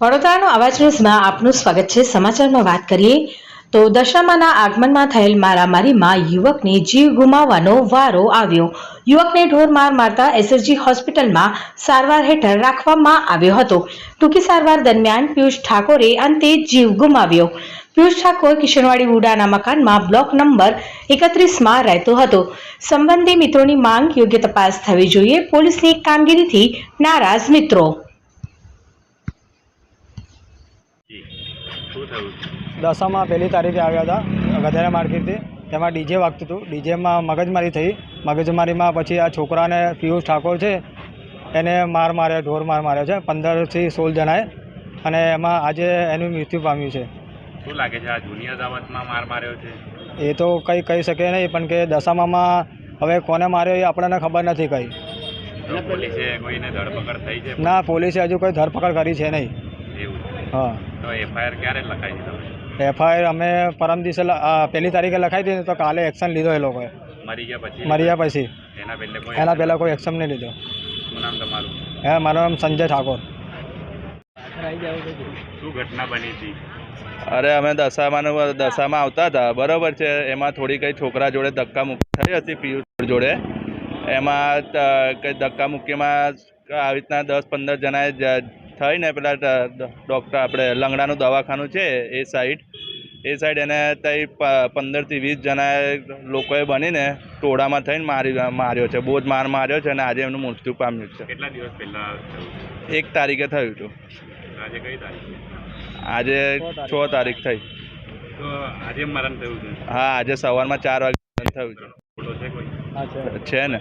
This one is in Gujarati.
વડોદરાનો અવાજ ન્યૂઝમાં આપનું સ્વાગત છે. સમાચારમાં વાત કરીએ તો દશામાના આગમનમાં થયેલ મારામારીમાં યુવકને જીવ ગુમાવવાનો વારો આવ્યો. યુવકને ઢોર માર મારતા એસએસજી હોસ્પિટલમાં સારવાર હેઠળ રાખવામાં આવ્યો હતો. ટૂંકી સારવાર દરમિયાન પિયુષ ઠાકોરે અંતે જીવ ગુમાવ્યો. પિયુષ ઠાકોર કિશનવાડી ઉડાના મકાનમાં બ્લોક નંબર એકત્રીસમાં રહેતો હતો. સંબંધી મિત્રોની માંગ યોગ્ય તપાસ થવી જોઈએ. પોલીસની કામગીરીથી નારાજ મિત્રો. શું થયું? દશામાં પહેલી તારીખે આવ્યા હતા ગધેરા માર્કેટથી. તેમાં ડીજે વાગતું હતું. ડીજેમાં મગજમારી થઈ. મગજમારીમાં પછી આ છોકરાને પિયુષ ઠાકોર છે એને માર માર્યો ઢોર માર માર્યો છે પંદરથી સોળ જણાએ. અને એમાં આજે એનું મૃત્યુ પામ્યું છે. શું લાગે છે આ જૂની અદાવતમાં માર માર્યો છે? એ તો કંઈ કહી શકે નહીં પણ કે દશામામાં હવે કોને માર્યો એ આપણને ખબર નથી કંઈ. પોલીસે કોઈને ધરપકડ થઈ છે? ના પોલીસે હજુ કોઈ ધરપકડ કરી છે નહીં. એવું. હા. તો એફઆઈઆર ક્યારે લખાઈ છે એફઆઈઆર અમે પરમ દિવસે પહેલી તારીખે લખાઈ દીધી તો કાલે એક્શન લીધો એ લોકોએ. મરી ગયા પછી? મર્યા પછી. એના પહેલે કોઈ એના પહેલાં કોઈ એક્શન નહીં લીધો. શું નામ તમારું? હા મારું નામ સંજય ઠાકોર. શું ઘટના બની હતી? અરે અમે દશામાં દશામાં આવતા હતા. બરાબર છે. એમાં થોડી કંઈ છોકરા જોડે ધક્કા મુક્કી થઈ હતી પિયુષ જોડે. એમાં કંઈ ધક્કા મુક્કીમાં આવી રીતના દસ પંદર જણાએ થઈને પેલા ડૉક્ટર આપણે લંગડાનું દવાખાનું છે એ સાઈડ એ સાઈડ એને તઈ પંદરથી વીસ જણાએ લોકોએ બનીને ટોળામાં થઈને મારી માર્યો છે. બહુ જ માર માર્યો છે અને આજે એમનું મૃત્યુ પામ્યું છે. કેટલા દિવસ પહેલાં એક તારીખે થયું હતું. આજે કઈ તારીખ છે? આજે છ તારીખ થઈ. આજે મરણ થયું છે? હા આજે સવારમાં ચાર વાગે થયું છે. છે કોઈ? હા છે. છે ને.